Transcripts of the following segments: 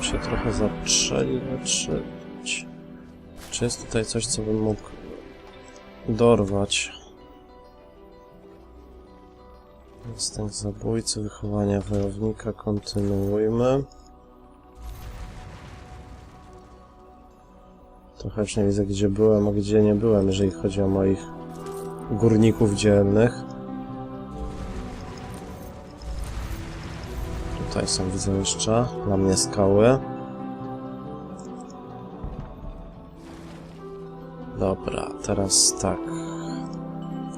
Tu się trochę zaczęli leczyć. Czy jest tutaj coś, co bym mógł dorwać? Instynkt zabójcy, wychowanie wojownika, kontynuujmy. Trochę już nie widzę, gdzie byłem, a gdzie nie byłem, jeżeli chodzi o moich górników dzielnych. Tutaj są, widzę jeszcze, na mnie skały. Dobra, teraz tak.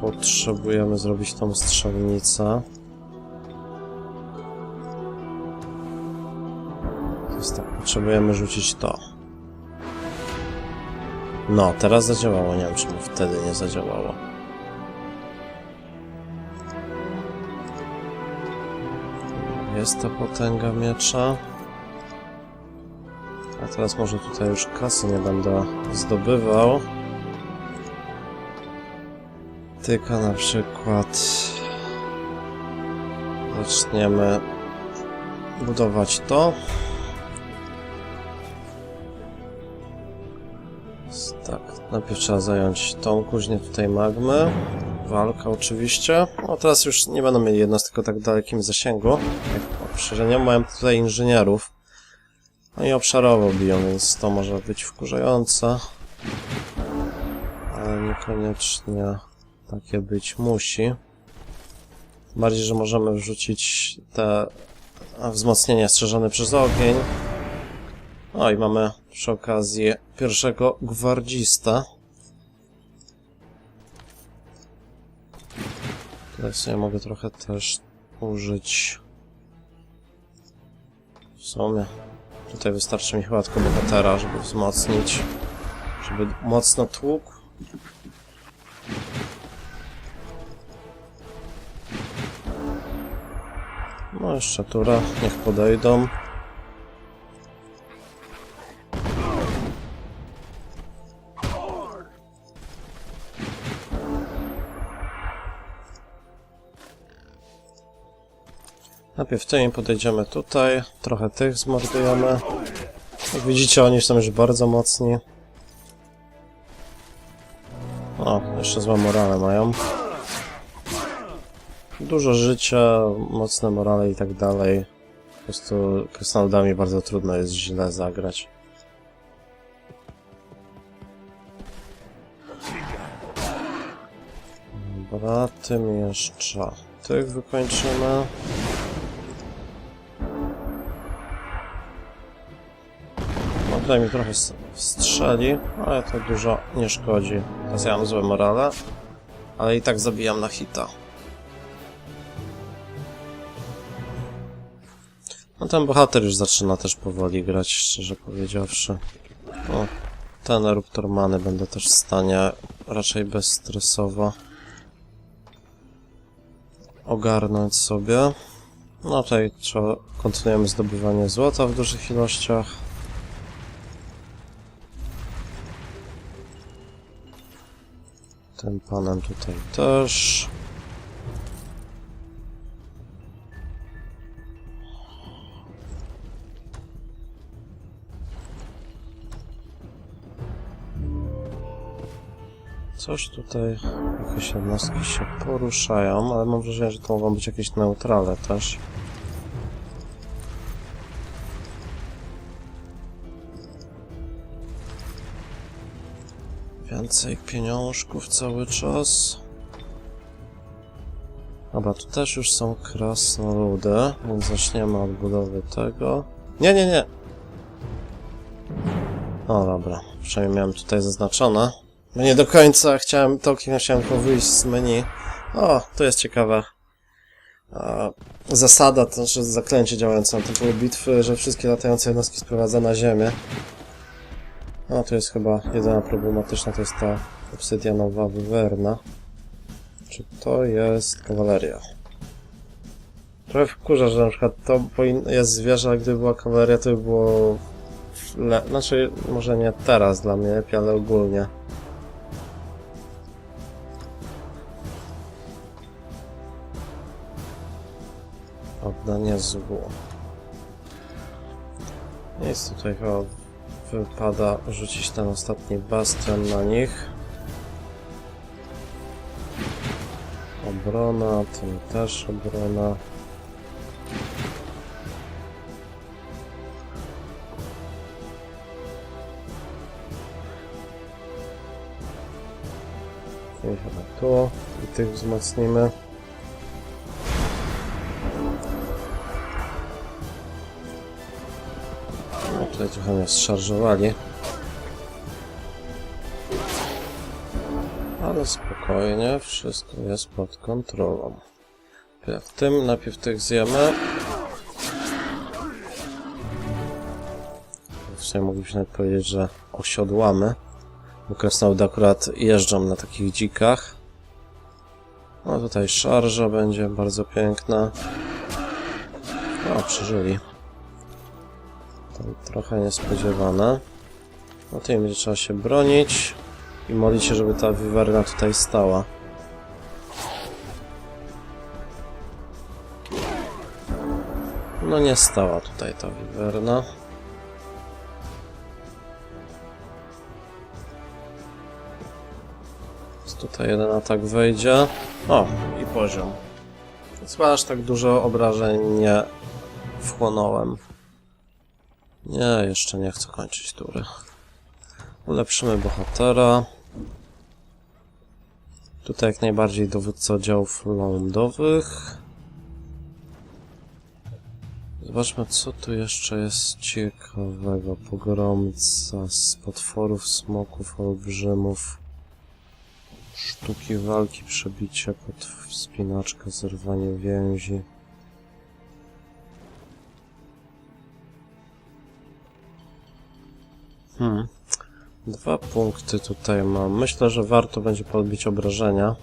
Potrzebujemy zrobić tą strzelnicę. To jest tak, potrzebujemy rzucić to. No, teraz zadziałało, nie wiem czemu wtedy nie zadziałało. Jest ta potęga miecza. A teraz może tutaj już kasy nie będę zdobywał. Tylko na przykład zaczniemy budować to. Tak, najpierw trzeba zająć tą kuźnię tutaj magmy. Walka oczywiście. No teraz już nie będą mieli jednostek o tak dalekim zasięgu. Poprzednio mają tutaj inżynierów. No i obszarowo biją, więc to może być wkurzające. Ale niekoniecznie takie być musi. Bardziej, że możemy wrzucić te wzmocnienia strzeżone przez ogień. O i mamy przy okazji pierwszego gwardzista. Tutaj sobie mogę trochę też użyć. W sumie. Tutaj wystarczy mi chyba tylko bohatera, żeby wzmocnić. Żeby mocno tłukł. No jeszcze tura, niech podejdą. Najpierw tymi podejdziemy tutaj, trochę tych zmordujemy. Jak widzicie, oni są już bardzo mocni. O, jeszcze złe morale mają. Dużo życia, mocne morale i tak dalej. Po prostu krasnoludami bardzo trudno jest źle zagrać. Dobra, tym jeszcze tych wykończymy. Tutaj mi trochę strzeli, ale to dużo nie szkodzi. Teraz ja mam złe morale, ale i tak zabijam na hita. No ten bohater już zaczyna też powoli grać, szczerze powiedziawszy. O, ten eruptor many będę też w stanie raczej bezstresowo ogarnąć sobie. No tutaj trzeba, kontynuujemy zdobywanie złota w dużych ilościach. Tym panem tutaj też. Coś tutaj, jakieś jednostki się poruszają, ale mam wrażenie, że to mogą być jakieś neutrale też. Więcej pieniążków cały czas. Dobra, tu też już są krasnoludy, więc zaczniemy od budowy tego. Nie, nie, nie! O, dobra. Przynajmniej miałem tutaj zaznaczone. No nie do końca chciałem, Tolkien chciałem tylko wyjść z menu. O, to jest ciekawe. Zasada, to znaczy zaklęcie działające na typu bitwy, że wszystkie latające jednostki sprowadza na ziemię. No, to jest chyba jedyna problematyczna, to jest ta obsydianowa wywerna. Czy to jest kawaleria? Trochę wkurza, że na przykład to jest zwierzę, a gdyby była kawaleria, to by było... Znaczy, może nie teraz dla mnie lepiej, ale ogólnie. Oddanie złu. Nic tutaj chyba wypada rzucić ten ostatni bastion na nich. Obrona, ten też obrona. Tu. I tych wzmocnimy. Trochę mnie zszarżowali. Ale spokojnie, wszystko jest pod kontrolą. W tym najpierw tych zjemy. W sumie moglibyśmy nawet powiedzieć, że osiodłamy. Bo krasnoludy akurat jeżdżą na takich dzikach. No tutaj szarża będzie bardzo piękna. O, przeżyli. To trochę niespodziewane. No to będzie trzeba się bronić i modlić się, żeby ta wiwerna tutaj stała. No nie stała tutaj ta wiwerna. Więc tutaj jeden atak wejdzie. O, i poziom. Więc aż tak dużo obrażeń nie wchłonąłem. Nie, jeszcze nie chcę kończyć tury. Ulepszymy bohatera. Tutaj jak najbardziej dowódca oddziałów lądowych. Zobaczmy, co tu jeszcze jest ciekawego. Pogromca z potworów, smoków, olbrzymów. Sztuki walki, przebicie pod wspinaczkę, zerwanie więzi. Hmm. Dwa punkty tutaj mam. Myślę, że warto będzie podbić obrażenia.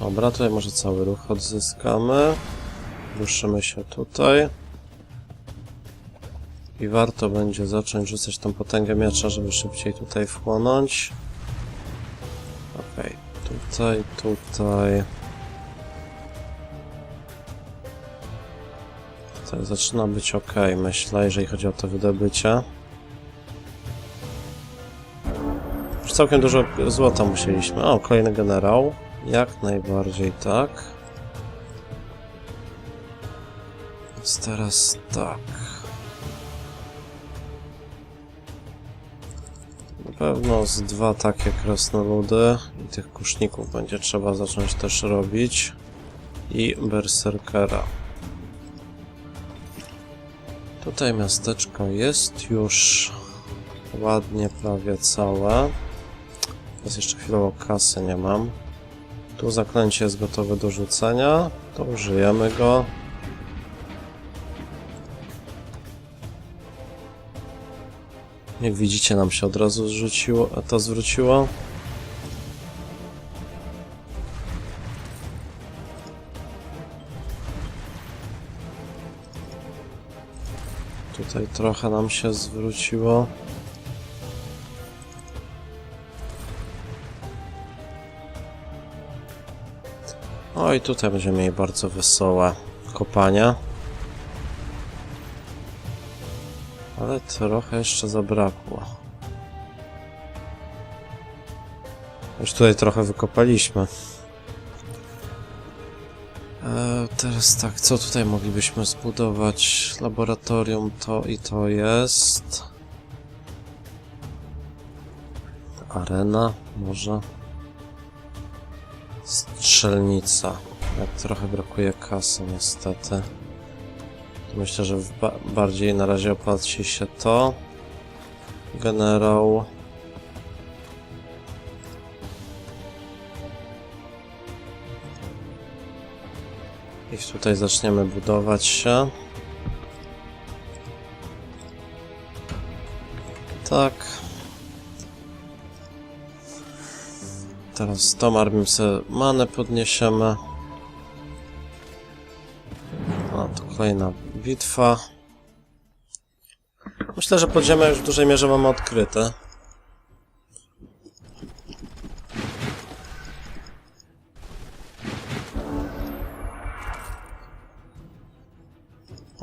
Dobra, tutaj może cały ruch odzyskamy. Ruszymy się tutaj. I warto będzie zacząć rzucać tą potęgę miecza, żeby szybciej tutaj wchłonąć. Okej, tutaj, tutaj. Tutaj zaczyna być ok, myślę, jeżeli chodzi o to wydobycie. Już całkiem dużo złota musieliśmy. O, kolejny generał. Jak najbardziej tak. Więc teraz tak. Na pewno z dwa takie krasnoludy i tych kuszników będzie trzeba zacząć też robić. I berserkera. Tutaj miasteczko jest już ładnie prawie całe. Teraz jeszcze chwilowo kasy nie mam. Tu zaklęcie jest gotowe do rzucenia. To użyjemy go. Jak widzicie, nam się od razu zrzuciło, to zwróciło. Tutaj trochę nam się zwróciło. O i tutaj będziemy mieli bardzo wesołe kopania. Ale trochę jeszcze zabrakło. Już tutaj trochę wykopaliśmy. Teraz tak, co tutaj moglibyśmy zbudować? Laboratorium to i to jest. Arena, może. Strzelnica. Jak trochę brakuje kasy, niestety. Myślę, że ba bardziej na razie opłaci się to. Generał. Tutaj zaczniemy budować się. Tak. Teraz tą armią sobie manę podniesiemy. A, to kolejna bitwa. Myślę, że podziemia już w dużej mierze mamy odkryte.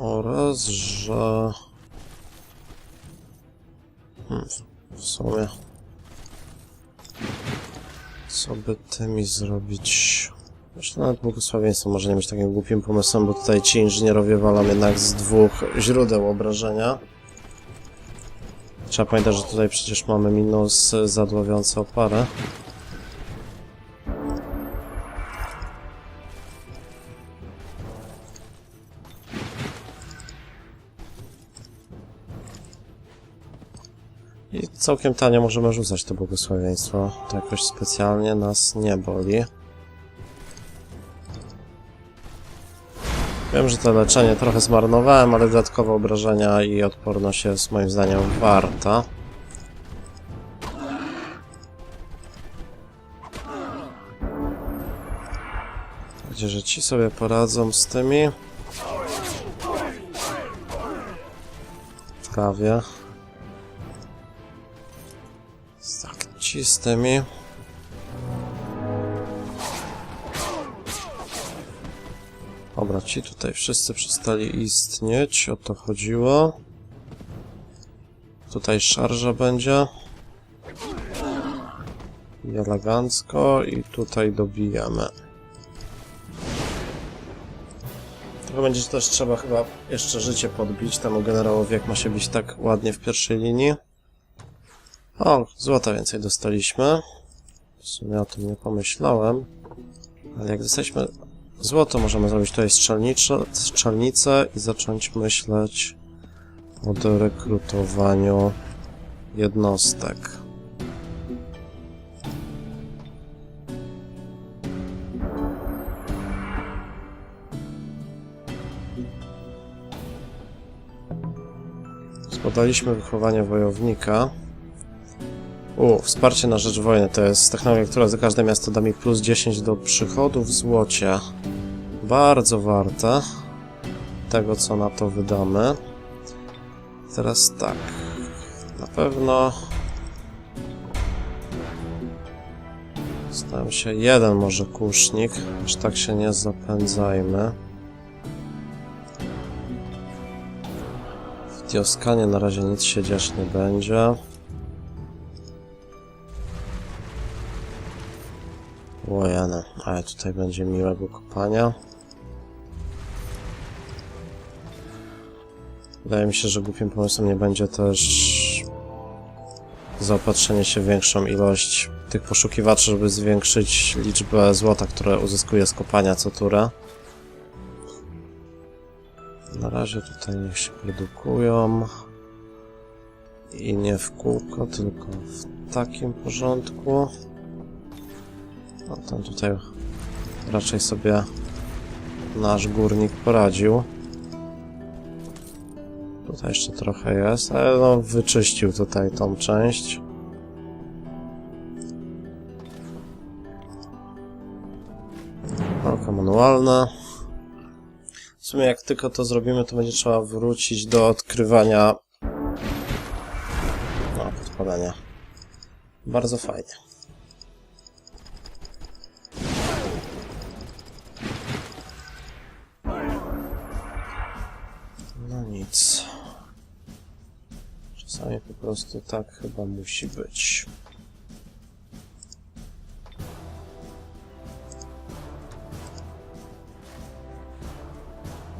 Oraz, że... Hmm, w sumie... Co by tymi zrobić? Myślę, nawet błogosławieństwo może nie być takim głupim pomysłem, bo tutaj ci inżynierowie walą jednak z dwóch źródeł obrażenia. Trzeba pamiętać, że tutaj przecież mamy minus zadławiający oparę. I całkiem tanio możemy rzucać to błogosławieństwo. To jakoś specjalnie nas nie boli. Wiem, że to leczenie trochę zmarnowałem, ale dodatkowe obrażenia i odporność jest moim zdaniem warta. Gdzie, że ci sobie poradzą z tymi. Prawie. Ci z tymi. Dobra, ci tutaj wszyscy przestali istnieć, o to chodziło. Tutaj szarża będzie. I elegancko i tutaj dobijamy. Trochę będzie też trzeba chyba jeszcze życie podbić temu generałowi, jak ma się bić tak ładnie w pierwszej linii. O, złota więcej dostaliśmy. W sumie o tym nie pomyślałem. Ale jak dostaliśmy złoto, możemy zrobić tutaj strzelnicę i zacząć myśleć o rekrutowaniu jednostek. Spodaliśmy wychowanie wojownika. U, wsparcie na rzecz wojny to jest technologia, która za każde miasto da mi plus 10 do przychodów w złocie. Bardzo warte tego, co na to wydamy. Teraz tak. Na pewno... Staram się jeden może kusznik, aż tak się nie zapędzajmy. W Dioskanie na razie nic się dziać nie będzie. Tutaj będzie miłego kopania. Wydaje mi się, że głupim pomysłem nie będzie też zaopatrzenie się w większą ilość tych poszukiwaczy, żeby zwiększyć liczbę złota, które uzyskuje z kopania co turę. Na razie tutaj niech się produkują. I nie w kółko, tylko w takim porządku. No ten tutaj raczej sobie nasz górnik poradził. Tutaj jeszcze trochę jest, ale no wyczyścił tutaj tą część. Oka manualna. W sumie jak tylko to zrobimy, to będzie trzeba wrócić do odkrywania... No, podpalenia. Bardzo fajnie. Nic. Czasami po prostu tak chyba musi być.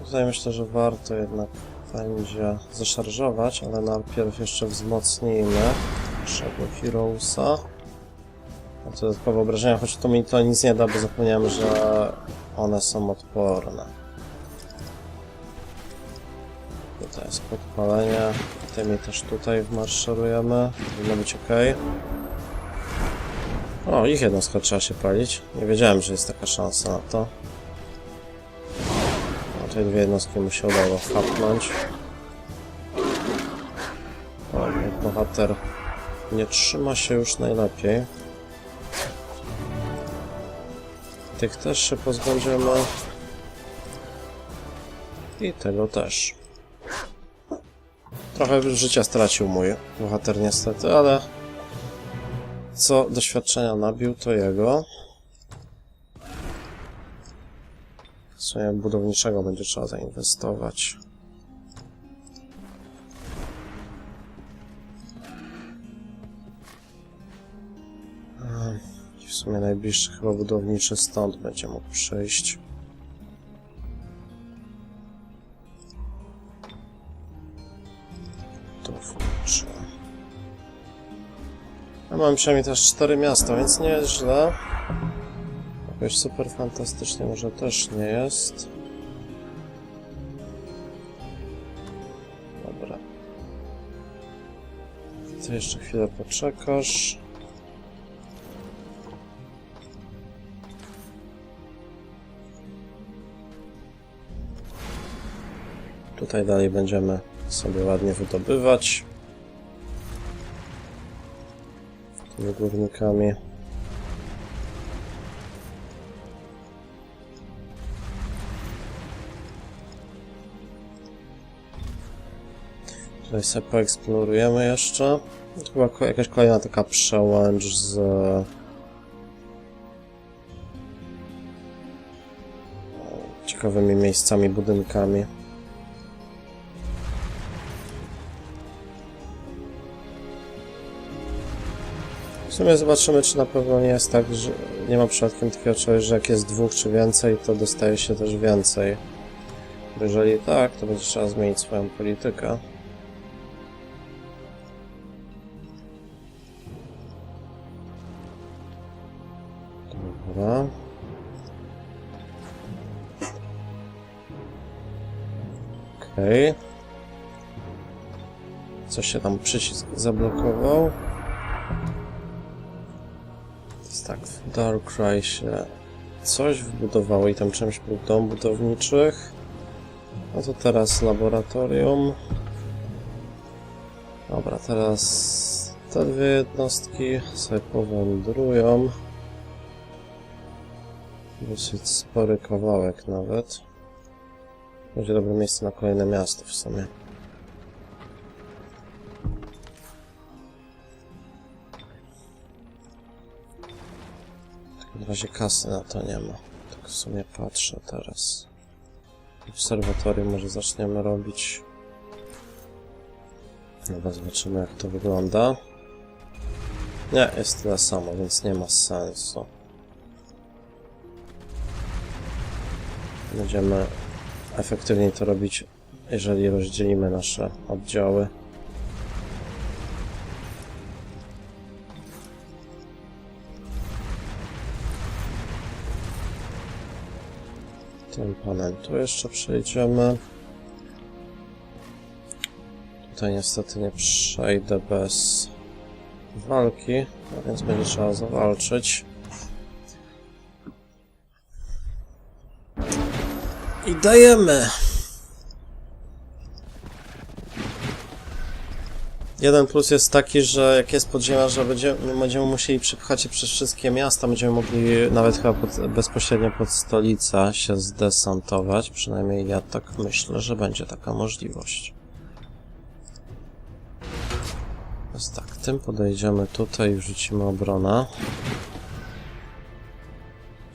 Tutaj myślę, że warto jednak będzie zaszarżować, ale najpierw jeszcze wzmocnijmy naszego Heroesa. Dodatkowe obrażenia, choć to mi to nic nie da, bo zapomniałem, że one są odporne. Jest podpalenie. Tymi też tutaj wmarszerujemy. Powinno być ok. O, ich jednostka trzeba się palić. Nie wiedziałem, że jest taka szansa na to. No, tutaj dwie jednostki mu się udało hapnąć. O, bohater nie trzyma się już najlepiej. Tych też się pozbędziemy. I tego też. Trochę życia stracił mój bohater niestety, ale co doświadczenia nabił, to jego. W sumie budowniczego będzie trzeba zainwestować. W sumie najbliższy chyba budowniczy stąd będzie mógł przyjść. Mam przynajmniej też cztery miasta, więc nie jest źle. Jakoś super fantastycznie może też nie jest. Dobra. Ty jeszcze chwilę poczekasz. Tutaj dalej będziemy sobie ładnie wydobywać. Tymi górnikami. Tutaj sobie poeksplorujemy jeszcze. Chyba jakaś kolejna taka przełęcz z... ciekawymi miejscami, budynkami. W sumie zobaczymy, czy na pewno nie jest tak, że nie ma przypadkiem takiego czegoś, że jak jest dwóch czy więcej, to dostaje się też więcej. Jeżeli tak, to będzie trzeba zmienić swoją politykę. Dobra. Okej. Coś się tam przycisk zablokował. Darkrai się coś wbudowało i tam czymś był dom budowniczych. No to teraz laboratorium. Dobra, teraz te dwie jednostki sobie powędrują. Dosyć spory kawałek nawet. Będzie dobre miejsce na kolejne miasto w sumie. Razie kasy na to nie ma. Tak w sumie patrzę teraz. Obserwatorium może zaczniemy robić. Dobra, zobaczymy jak to wygląda. Nie, jest tyle samo, więc nie ma sensu. Będziemy efektywniej to robić, jeżeli rozdzielimy nasze oddziały. Tym panem tu jeszcze przejdziemy. Tutaj niestety nie przejdę bez walki, a więc będzie trzeba zawalczyć. I dajemy! Jeden plus jest taki, że jak jest podziemia, że będziemy, będziemy musieli przepchać się przez wszystkie miasta, będziemy mogli nawet chyba pod, bezpośrednio pod stolicę się zdesantować. Przynajmniej ja tak myślę, że będzie taka możliwość. Więc tak, tym podejdziemy tutaj i wrzucimy obronę.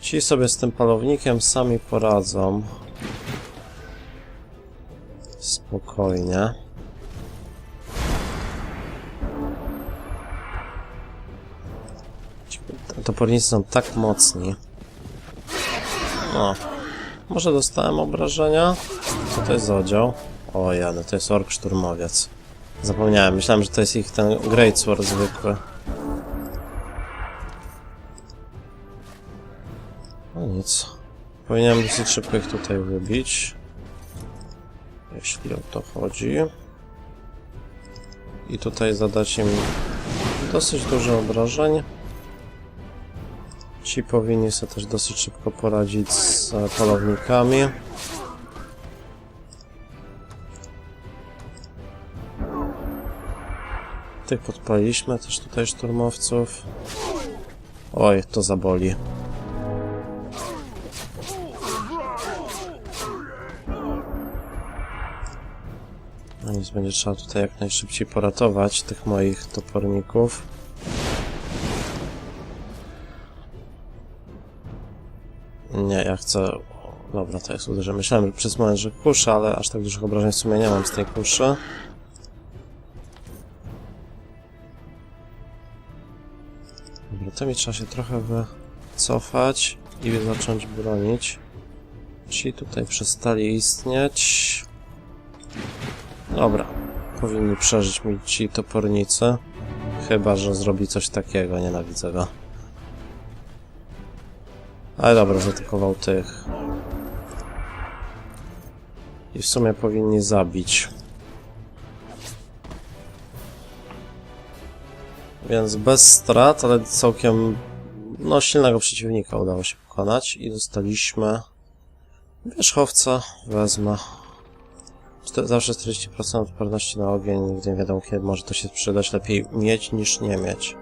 Ci sobie z tym palownikiem sami poradzą. Spokojnie. Topornicy są tak mocni. O. Może dostałem obrażenia? Co to jest za oddział? O ja, no to jest ork szturmowiec. Zapomniałem, myślałem, że to jest ich ten Greatsword zwykły. No nic. Powinienem dosyć szybko ich tutaj wybić. Jeśli o to chodzi. I tutaj zadać im dosyć dużo obrażeń. Ci powinni sobie też dosyć szybko poradzić z e, polownikami. Tych podpaliliśmy też tutaj szturmowców. Oj, to zaboli. No nic, będzie trzeba tutaj jak najszybciej poratować tych moich toporników. Nie, ja chcę... Dobra, to jest uderzenie. Myślałem przez moment, że kuszę, ale aż tak dużych obrażeń w sumie nie mam z tej kuszy. Dobra, to mi trzeba się trochę wycofać i zacząć bronić. Ci tutaj przestali istnieć. Dobra. Powinni przeżyć mi ci topornicy. Chyba, że zrobi coś takiego. Nienawidzę go. Ale dobra, zaatakował tych. I w sumie powinni zabić. Więc bez strat, ale całkiem no, silnego przeciwnika udało się pokonać i dostaliśmy wierzchowca. Wezmę. Zawsze 40% odporności na ogień, nigdy nie wiadomo kiedy może to się przydać. Lepiej mieć niż nie mieć.